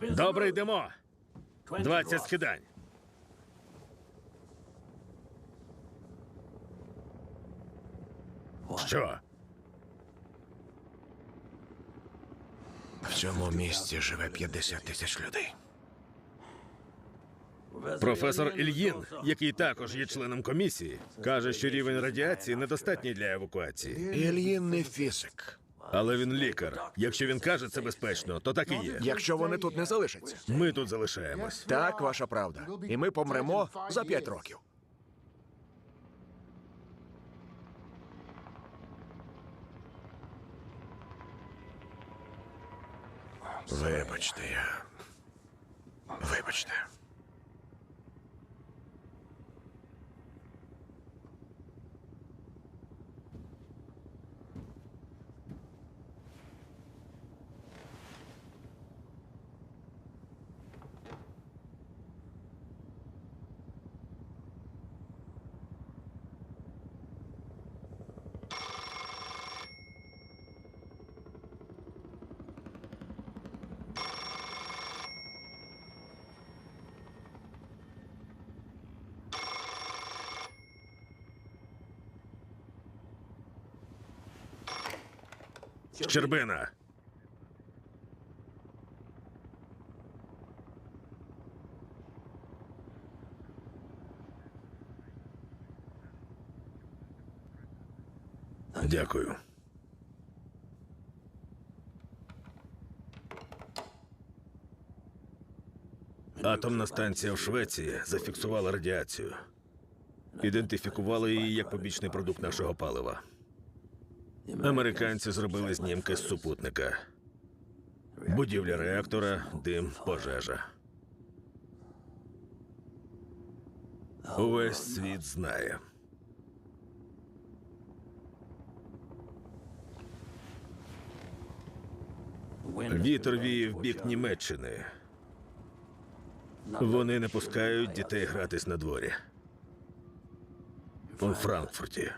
Добре, йдемо. 20 скидань. Що? В цьому місті живе 50 тисяч людей. Професор Ільїн, який також є членом комісії, каже, що рівень радіації недостатній для евакуації. Ільїн не фізик. Але він лікар. Якщо він каже це безпечно, то так і є. Якщо вони тут не залишаться. Ми тут залишаємось. Так, ваша правда. І ми помремо за 5 років. Вибачте, я. Вибачте. Щербина. Дякую. Атомна станція в Швеції зафіксувала радіацію. Ідентифікували її як побічний продукт нашого палива. Американці зробили знімки з супутника. Будівля реактора, дим, пожежа. Увесь світ знає. Вітер віє в бік Німеччини. Вони не пускають дітей гратись на дворі. У Франкфурті.